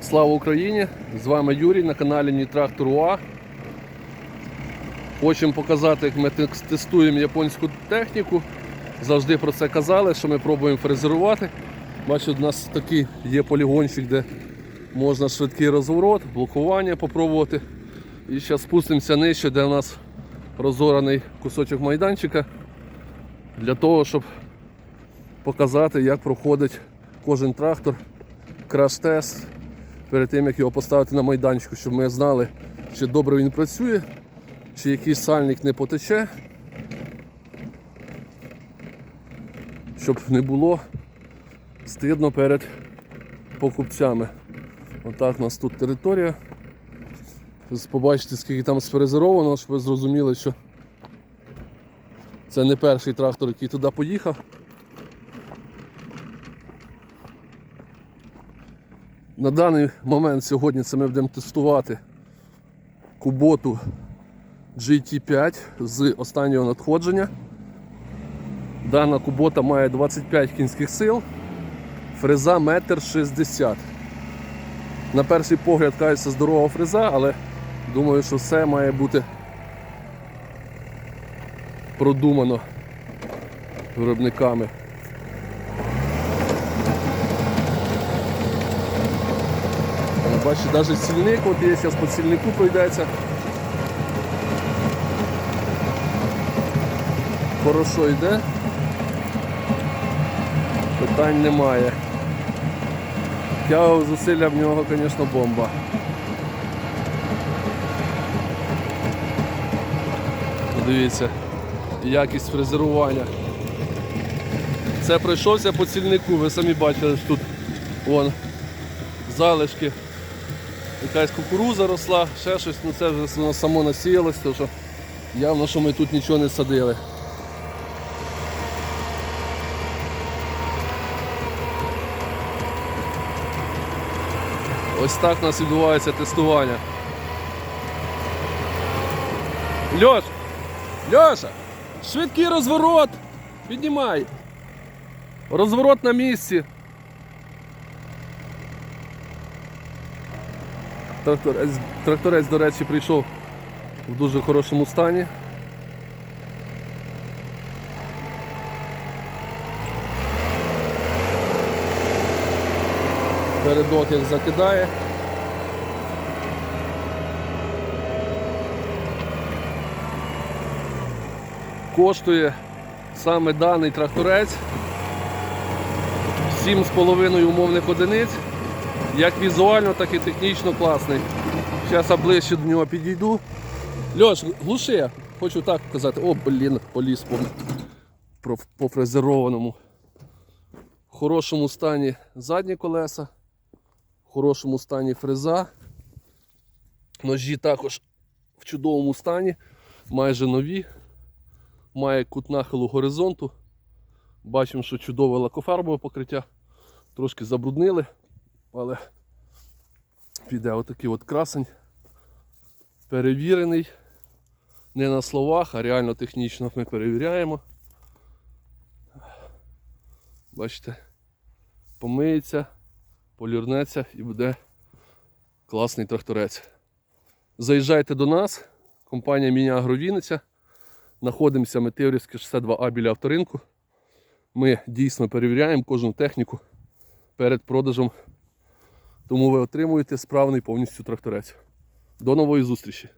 Слава Україні! З вами Юрій на каналі Нітрактор УА. Хочемо показати, як ми тестуємо японську техніку. Завжди про це казали, що ми пробуємо фрезерувати. Бачите, у нас такий є полігончик, де можна швидкий розворот, блокування попробувати. І зараз спустимося нижче, де у нас розораний кусочок майданчика, для того, щоб показати, як проходить кожен трактор, краш-тест перед тим, як його поставити на майданчику, щоб ми знали, чи добре він працює, чи якийсь сальник не потече, щоб не було стидно перед покупцями. Отак у нас тут територія. Побачите, скільки там сфрезеровано, щоб ви зрозуміли, що це не перший трактор, який туди поїхав. На даний момент сьогодні це ми будемо тестувати куботу GT5 з останнього надходження. Дана кубота має 25 кінських сил, фреза 1,60 м. На перший погляд кажеться здорова фреза, але думаю, що все має бути продумано виробниками. Бачите, навіть сільник, от є, зараз по сільнику пройдеться. Хорошо йде. Питань немає. Тяга зусилля в нього, звісно, бомба. Подивіться, якість фрезерування. Це пройшовся по цільнику, ви самі бачили, що тут вон залишки. Якась кукуруза росла, ще щось, ну це вже воно само насіялось, тому що явно, що ми тут нічого не садили. Ось так у нас відбувається тестування. Льош! Льоша! Швидкий розворот! Піднімай! Розворот на місці. Тракторець, тракторець, до речі, прийшов в дуже хорошому стані. Передок як закидає. Коштує саме даний тракторець 7,5 умовних одиниць. Як візуально, так і технічно класний. Зараз я ближче до нього підійду. Льош, глуши, хочу так показати. О, блін, поліз по, по фрезерованому. В хорошому стані задні колеса, в хорошому стані фреза. Ножі також в чудовому стані, майже нові. Має кут нахилу горизонту. Бачимо, що чудове лакофарбове покриття. Трошки забруднили, але піде отакий от красень. Перевірений. Не на словах, а реально технічно ми перевіряємо. Бачите, помиється, полірнеться і буде класний тракторець. Заїжджайте до нас, компанія Міня Агровіниця. Знаходимося Метеорівське 62А біля авторинку. Ми дійсно перевіряємо кожну техніку перед продажем. Тому ви отримуєте справний повністю тракторець. До нової зустрічі!